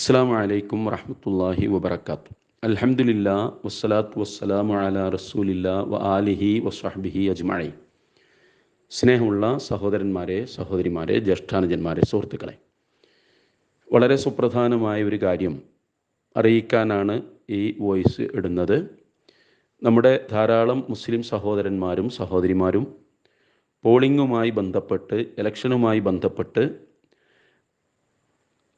അസ്സാം വലൈക്കും വറഹമത്തല്ലാഹി വബർക്കാത്തു അലഹമില്ല വസ്സലാത്തു വസ്സലാമു അല റസൂലില്ല വ ആലിഹി വസ്ഹബിഹി അജ്മഴി സ്നേഹമുള്ള സഹോദരന്മാരെ സഹോദരിമാരെ ജ്യേഷ്ഠാനുജന്മാരെ സുഹൃത്തുക്കളെ വളരെ സുപ്രധാനമായ ഒരു കാര്യം അറിയിക്കാനാണ് ഈ വോയിസ് ഇടുന്നത്. നമ്മുടെ ധാരാളം മുസ്ലിം സഹോദരന്മാരും സഹോദരിമാരും പോളിങ്ങുമായി ബന്ധപ്പെട്ട് ഇലക്ഷനുമായി ബന്ധപ്പെട്ട്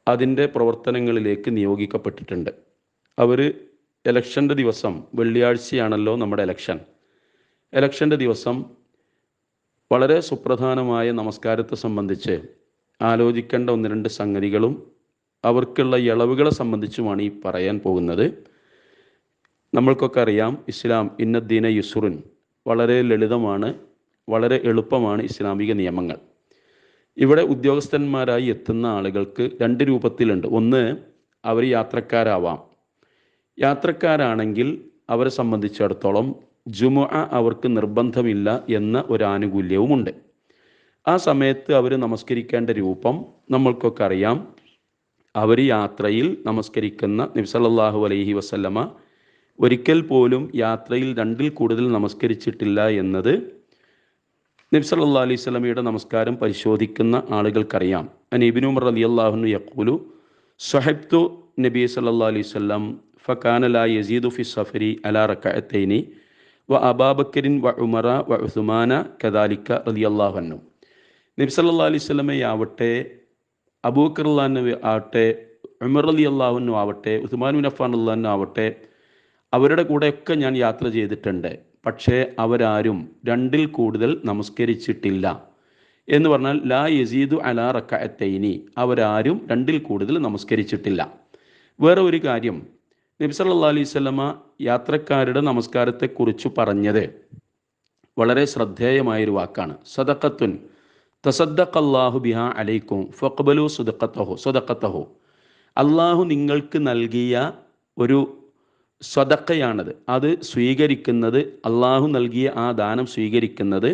അതിന്റെ പ്രവർത്തനങ്ങളിലേക്ക് നിയോഗിക്കപ്പെട്ടിട്ടുണ്ട്. അവർ ഇലക്ഷന്റെ ദിവസം വെള്ളിയാഴ്ചയാണല്ലോ നമ്മുടെ ഇലക്ഷൻ ഇലക്ഷന്റെ ദിവസം വളരെ സുപ്രധാനമായ നമസ്കാരത്തെ സംബന്ധിച്ച് ആലോചിക്കേണ്ട ഒന്ന് രണ്ട് സംഗതികളും അവർക്കുള്ള ഇളവുകളെ സംബന്ധിച്ചുമാണ് ഈ പറയാൻ പോകുന്നത്. നമ്മൾക്കൊക്കെ അറിയാം ഇസ്ലാം ഇന്നദ്ദീന യുസുറിൻ വളരെ ലളിതമാണ് വളരെ എളുപ്പമാണ് ഇസ്ലാമിക നിയമങ്ങൾ. ഇവിടെ ഉദ്യോഗസ്ഥന്മാരായി എത്തുന്ന ആളുകൾക്ക് രണ്ട് രൂപത്തിലുണ്ട്. ഒന്ന് അവർ യാത്രക്കാരാവാം. യാത്രക്കാരാണെങ്കിൽ അവരെ സംബന്ധിച്ചിടത്തോളം ജുമുഅ അവർക്ക് നിർബന്ധമില്ല എന്ന ഒരു ആനുകൂല്യവുമുണ്ട് ആ സമയത്ത് അവർ നമസ്കരിക്കേണ്ട രൂപം നമ്മൾക്കൊക്കെ അറിയാം. അവർ യാത്രയിൽ നമസ്കരിക്കുന്ന നിബ്സലല്ലാഹു അലൈഹി വസല്ലമ ഒരിക്കൽ പോലും യാത്രയിൽ രണ്ടിൽ കൂടുതൽ നമസ്കരിച്ചിട്ടില്ല എന്നത് നബി സല്ലാ അലൈഹി സ്വലമിയുടെ നമസ്കാരം പരിശോധിക്കുന്ന ആളുകൾക്കറിയാം. ഉമർ അലി അള്ളാഹുനു യക്കൂലു സഹബ്തു നബി സല്ലാ അലൈഹി സ്വലം ഫക്കാന ലാ യസീദു ഫി സഫരി അലാ റക്കഅത്തൈനി വ അബാബക്കരിൻ വ ഉമറ വ ഉസ്മാന കദാലിക്ക റലി അള്ളാഹുന്നു നബി സല്ലാ അലൈഹി സ്വലമയാവട്ടെ അബൂക്കർ അള്ളഹാനു ആവട്ടെ ഉമർ അലി അള്ളാഹുനു ആവട്ടെ ഉസ്മാൻ ബിൻ അഫാൻ അള്ളഹാനു ആവട്ടെ അവരുടെ കൂടെയൊക്കെ ഞാൻ യാത്ര ചെയ്തിട്ടുണ്ട്. പക്ഷേ അവരാരും രണ്ടിൽ കൂടുതൽ നമസ്കരിച്ചിട്ടില്ല. എന്ന് പറഞ്ഞാൽ ലാ യസീദു അലാ റക്കഅത്തൈനി അവരാരും രണ്ടിൽ കൂടുതൽ നമസ്കരിച്ചിട്ടില്ല. വേറെ ഒരു കാര്യം നബി സല്ലാ അലൈഹി സ്വലമ യാത്രക്കാരുടെ നമസ്കാരത്തെക്കുറിച്ച് പറഞ്ഞത് വളരെ ശ്രദ്ധേയമായൊരു വാക്കാണ്. സദക്കത്തുൻ തസദ്ദഖല്ലാഹു ബിഹാ അലൈക്കും ഫക്ബലു സുദക്കത്തഹു സുദക്കത്തഹു അള്ളാഹു നിങ്ങൾക്ക് നൽകിയ ഒരു സ്വതക്കയാണത് അത് സ്വീകരിക്കുന്നത് അള്ളാഹു നൽകിയ ആ ദാനം സ്വീകരിക്കുന്നത്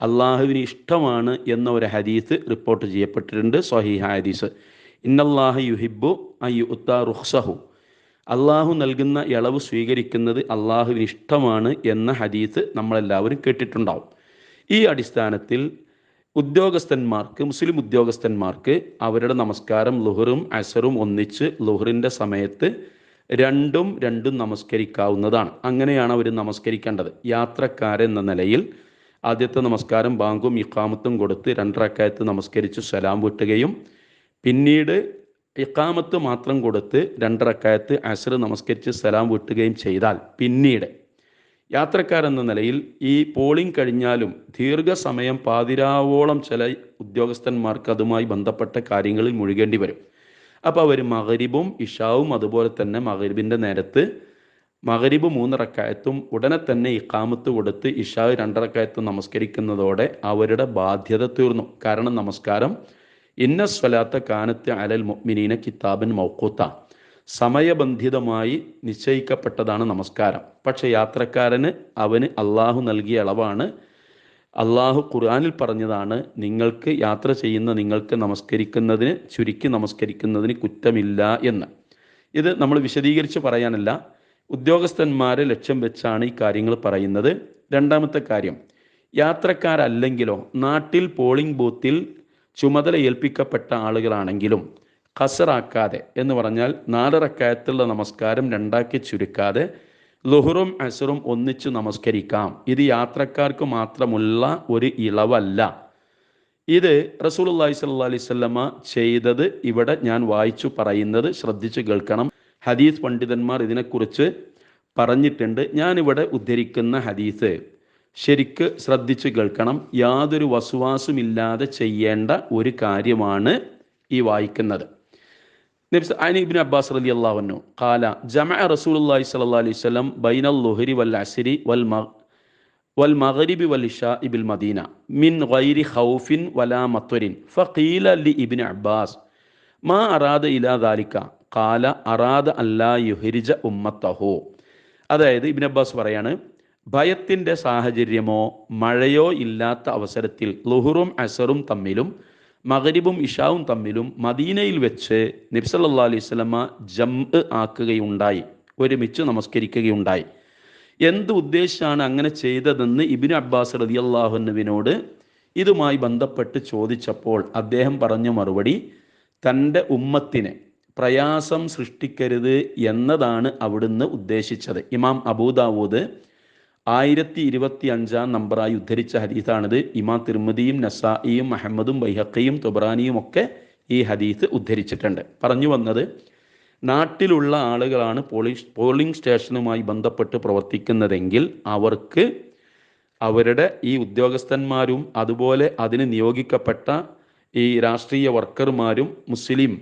അള്ളാഹുവിന് ഇഷ്ടമാണ് എന്ന ഒരു ഹദീസ് റിപ്പോർട്ട് ചെയ്യപ്പെട്ടിട്ടുണ്ട് സ്വഹീഹ ഹദീസ്. ഇന്നല്ലാഹ യുഹിബു അയ്യു ഉത്ത റുഹ്സഹു അള്ളാഹു നൽകുന്ന ഇളവ് സ്വീകരിക്കുന്നത് അള്ളാഹുവിന് ഇഷ്ടമാണ് എന്ന ഹദീസ് നമ്മളെല്ലാവരും കേട്ടിട്ടുണ്ടാവും. ഈ അടിസ്ഥാനത്തിൽ ഉദ്യോഗസ്ഥന്മാർക്ക് മുസ്ലിം ഉദ്യോഗസ്ഥന്മാർക്ക് അവരുടെ നമസ്കാരം ലുഹറും അസറും ഒന്നിച്ച് ലുഹറിന്റെ സമയത്ത് രണ്ടും രണ്ടും നമസ്കരിക്കാവുന്നതാണ്. അങ്ങനെയാണ് അവർ നമസ്കരിക്കേണ്ടത്. യാത്രക്കാരെന്ന നിലയിൽ ആദ്യത്തെ നമസ്കാരം ബാങ്കും ഇക്കാമത്തും കൊടുത്ത് രണ്ടരക്കായത്ത് നമസ്കരിച്ച് സലാം വിട്ടുകയും പിന്നീട് ഇക്കാമത്ത് മാത്രം കൊടുത്ത് രണ്ടരക്കായത്ത് അസർ നമസ്കരിച്ച് സലാം വിട്ടുകയും ചെയ്താൽ പിന്നീട് യാത്രക്കാരെന്ന നിലയിൽ ഈ പോളിംഗ് കഴിഞ്ഞാലും ദീർഘസമയം പാതിരാവോളം ചില ഉദ്യോഗസ്ഥന്മാർക്ക് അതുമായി ബന്ധപ്പെട്ട കാര്യങ്ങളിൽ മുഴുകേണ്ടി വരും. അപ്പോൾ അവർ മകരിബും ഇഷാവും അതുപോലെ തന്നെ മകരിബിന്റെ നേരത്ത് മകരിബ് മൂന്നിറക്കായത്തും ഉടനെ തന്നെ ഇക്കാമത്ത് കൊടുത്ത് ഇഷാവ് രണ്ടിറക്കായത്തും നമസ്കരിക്കുന്നതോടെ അവരുടെ ബാധ്യത തീർന്നു. കാരണം നമസ്കാരം ഇന്ന സ്വലാത്ത കാനത്ത് അലൽ മുഅ്മിനീന കിതാബൻ മൗക്കൂത്ത സമയബന്ധിതമായി നിശ്ചയിക്കപ്പെട്ടതാണ് നമസ്കാരം. പക്ഷേ യാത്രക്കാരന് അവന് അള്ളാഹു നൽകിയ അളവാണ് അള്ളാഹു ഖുർആാനിൽ പറഞ്ഞതാണ് നിങ്ങൾക്ക് യാത്ര ചെയ്യുന്ന നിങ്ങൾക്ക് നമസ്കരിക്കുന്നതിന് ചുരുക്കി നമസ്കരിക്കുന്നതിന് കുറ്റമില്ല എന്ന്. ഇത് നമ്മൾ വിശദീകരിച്ച് പറയാനല്ല ഉദ്യോഗസ്ഥന്മാരെ ലക്ഷ്യം വെച്ചാണ് ഈ കാര്യങ്ങൾ പറയുന്നത്. രണ്ടാമത്തെ കാര്യം യാത്രക്കാരല്ലെങ്കിലോ നാട്ടിൽ പോളിംഗ് ബൂത്തിൽ ചുമതല ഏൽപ്പിക്കപ്പെട്ട ആളുകളാണെങ്കിലും കസറാക്കാതെ എന്ന് പറഞ്ഞാൽ നാലിറക്കായത്തുള്ള നമസ്കാരം രണ്ടാക്കി ചുരുക്കാതെ ലുഹറും അസറും ഒന്നിച്ചു നമസ്കരിക്കാം. ഇത് യാത്രക്കാർക്ക് മാത്രമുള്ള ഒരു ഇളവല്ല. ഇത് റസൂലുള്ളാഹി സ്വല്ലല്ലാഹി അലൈഹി വസല്ലമ ചെയ്തത് ഇവിടെ ഞാൻ വായിച്ചു പറയുന്നത് ശ്രദ്ധിച്ചു കേൾക്കണം. ഹദീസ് പണ്ഡിതന്മാർ ഇതിനെക്കുറിച്ച് പറഞ്ഞിട്ടുണ്ട്. ഞാനിവിടെ ഉദ്ധരിക്കുന്ന ഹദീസ് ശരിക്ക് ശ്രദ്ധിച്ചു കേൾക്കണം. യാതൊരു വസുവാസുമില്ലാതെ ചെയ്യേണ്ട ഒരു കാര്യമാണ് ഈ വായിക്കുന്നത്. അബ്ബാസ് അലൈഹി ബൈനൽ വൽ വൽ വൽ വൽ മദീന മിൻ ഗൈരി വലാ അബ്ബാസ് മാ ഇലാ അല്ലാ അതായത് ഇബിൻ അബ്ബാസ് പറയാണ് ഭയത്തിന്റെ സാഹചര്യമോ മഴയോ ഇല്ലാത്ത അവസരത്തിൽ ലുഹുറും അസറും തമ്മിലും മകരിബും ഇഷാവും തമ്മിലും മദീനയിൽ വെച്ച് നബ്സല്ലാ അലൈഹി സ്വലമ ജം ആക്കുകയുണ്ടായി ഒരുമിച്ച് നമസ്കരിക്കുകയുണ്ടായി. എന്ത് ഉദ്ദേശമാണ് അങ്ങനെ ചെയ്തതെന്ന് ഇബിന് അബ്ബാസ് റതി അള്ളാഹുനുവിനോട് ഇതുമായി ബന്ധപ്പെട്ട് ചോദിച്ചപ്പോൾ അദ്ദേഹം പറഞ്ഞ മറുപടി തന്റെ ഉമ്മത്തിനെ പ്രയാസം സൃഷ്ടിക്കരുത് എന്നതാണ് അവിടുന്ന് ഉദ്ദേശിച്ചത്. ഇമാം അബൂദാവൂദ് ആയിരത്തി ഇരുപത്തി അഞ്ചാം നമ്പറായി ഉദ്ധരിച്ച ഹദീസാണിത്. ഇമാ തിർമതിയും നസായിയും അഹമ്മദും ബൈഹക്കയും തൊബ്രാനിയും ഒക്കെ ഈ ഹദീസ് ഉദ്ധരിച്ചിട്ടുണ്ട്. പറഞ്ഞു വന്നത് നാട്ടിലുള്ള ആളുകളാണ് പോളിംഗ് പോളിംഗ് സ്റ്റേഷനുമായി ബന്ധപ്പെട്ട് പ്രവർത്തിക്കുന്നതെങ്കിൽ അവർക്ക് അവരുടെ ഈ ഉദ്യോഗസ്ഥന്മാരും അതുപോലെ അതിന് നിയോഗിക്കപ്പെട്ട ഈ രാഷ്ട്രീയ വർക്കർമാരും മുസ്ലിം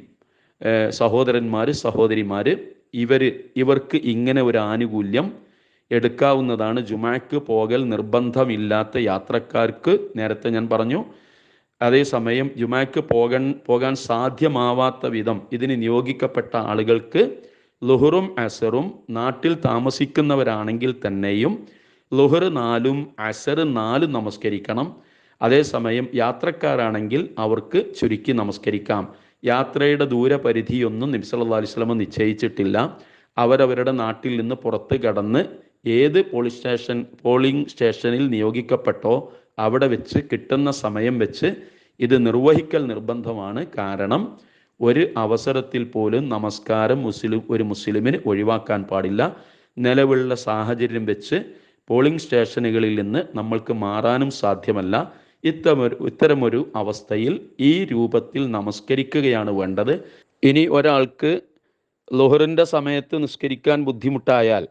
സഹോദരന്മാർ സഹോദരിമാർ ഇവർ ഇവർക്ക് ഇങ്ങനെ ഒരു ആനുകൂല്യം എടുക്കാവുന്നതാണ്. ജുമാക്ക് പോകൽ നിർബന്ധമില്ലാത്ത യാത്രക്കാർക്ക് നേരത്തെ ഞാൻ പറഞ്ഞു. അതേസമയം ജുമാക്ക് പോകാൻ പോകാൻ സാധ്യമാവാത്ത വിധം ഇതിന് നിയോഗിക്കപ്പെട്ട ആളുകൾക്ക് ലുഹറും അസറും നാട്ടിൽ താമസിക്കുന്നവരാണെങ്കിൽ തന്നെയും ലുഹർ നാലും അസർ നാലും നമസ്കരിക്കണം. അതേസമയം യാത്രക്കാരാണെങ്കിൽ അവർക്ക് ചുരുക്കി നമസ്കരിക്കാം. യാത്രയുടെ ദൂരപരിധിയൊന്നും അലൈഹി അലിസ്ലമ നിശ്ചയിച്ചിട്ടില്ല. അവരവരുടെ നാട്ടിൽ നിന്ന് പുറത്ത് കടന്ന് ഏത് പോളിംഗ് സ്റ്റേഷൻ പോളിംഗ് സ്റ്റേഷനിൽ നിയോഗിക്കപ്പെട്ടോ അവിടെ വെച്ച് കിട്ടുന്ന സമയം വെച്ച് ഇത് നിർവഹിക്കൽ നിർബന്ധമാണ്. കാരണം ഒരു അവസരത്തിൽ പോലും നമസ്കാരം മുസ്ലിം ഒരു മുസ്ലിമിന് ഒഴിവാക്കാൻ പാടില്ല. നിലവിലുള്ള സാഹചര്യം വെച്ച് പോളിംഗ് സ്റ്റേഷനുകളിൽ നിന്ന് നമ്മൾക്ക് മാറാനും സാധ്യമല്ല. ഇത്തമൊരു ഇത്തരമൊരു അവസ്ഥയിൽ ഈ രൂപത്തിൽ നമസ്കരിക്കുകയാണ് വേണ്ടത്. ഇനി ഒരാൾക്ക് ലുഹറിന്റെ സമയത്ത് നിസ്കരിക്കാൻ ബുദ്ധിമുട്ടായാൽ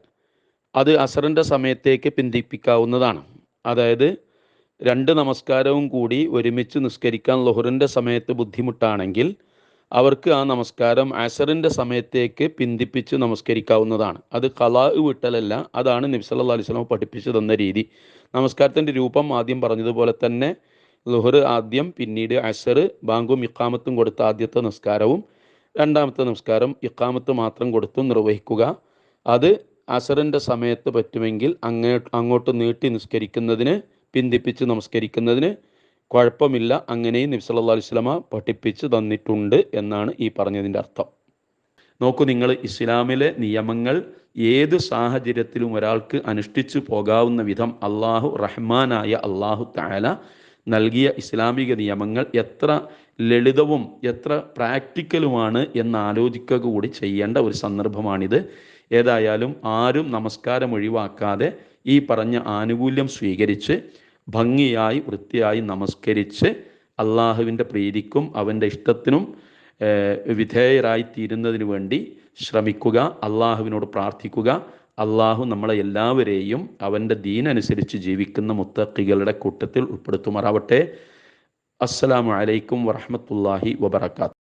അത് അസറിന്റെ സമയത്തേക്ക് പിന്തിപ്പിക്കാവുന്നതാണ്. അതായത് രണ്ട് നമസ്കാരവും കൂടി ഒരുമിച്ച് നിസ്കരിക്കാൻ ലൊഹറിന്റെ സമയത്ത് ബുദ്ധിമുട്ടാണെങ്കിൽ അവർക്ക് ആ നമസ്കാരം അസറിന്റെ സമയത്തേക്ക് പിന്തിപ്പിച്ച് നമസ്കരിക്കാവുന്നതാണ്. അത് കലാ വിട്ടലല്ല അതാണ് നബ്സല്ലാ അലൈഹി സ്വലം പഠിപ്പിച്ചു തന്ന രീതി. നമസ്കാരത്തിന്റെ രൂപം ആദ്യം പറഞ്ഞതുപോലെ തന്നെ ലുഹർ ആദ്യം പിന്നീട് അസർ ബാങ്കും ഇക്കാമത്തും കൊടുത്ത ആദ്യത്തെ നമസ്കാരവും രണ്ടാമത്തെ നമസ്കാരം ഇക്കാമത്ത് മാത്രം കൊടുത്തും നിർവഹിക്കുക. അത് അസറിന്റെ സമയത്ത് പറ്റുമെങ്കിൽ അങ്ങേ അങ്ങോട്ട് നീട്ടി നിസ്കരിക്കുന്നതിന് പിന്തിപ്പിച്ച് നമസ്കരിക്കുന്നതിന് കുഴപ്പമില്ല. അങ്ങനെയും നബ്സല്ലാ അലുസ്ലമ പഠിപ്പിച്ച് തന്നിട്ടുണ്ട് എന്നാണ് ഈ പറഞ്ഞതിന്റെ അർത്ഥം. നോക്കൂ നിങ്ങൾ ഇസ്ലാമിലെ നിയമങ്ങൾ ഏത് സാഹചര്യത്തിലും ഒരാൾക്ക് അനുഷ്ഠിച്ചു പോകാവുന്ന വിധം അള്ളാഹു റഹ്മാനായ അള്ളാഹു താല നൽകിയ ഇസ്ലാമിക നിയമങ്ങൾ എത്ര ലളിതവും എത്ര പ്രാക്ടിക്കലുമാണ് എന്ന് ആലോചിക്കുക കൂടി ചെയ്യേണ്ട ഒരു സന്ദർഭമാണിത്. ഏതായാലും ആരും നമസ്കാരം ഒഴിവാക്കാതെ ഈ പറഞ്ഞ ആനുകൂല്യം സ്വീകരിച്ച് ഭംഗിയായി വൃത്തിയായി നമസ്കരിച്ച് അള്ളാഹുവിന്റെ പ്രീതിക്കും അവന്റെ ഇഷ്ടത്തിനും വിധേയരായി തീരുന്നതിന് വേണ്ടി ശ്രമിക്കുക അള്ളാഹുവിനോട് പ്രാർത്ഥിക്കുക. അള്ളാഹു നമ്മളെ എല്ലാവരെയും അവന്റെ ദീനനുസരിച്ച് ജീവിക്കുന്ന മുത്തക്കികളുടെ കൂട്ടത്തിൽ ഉൾപ്പെടുത്തുമാറാവട്ടെ. അസ്സലാമു അലൈക്കും വറഹമത്തല്ലാഹി വബർക്കാത്തു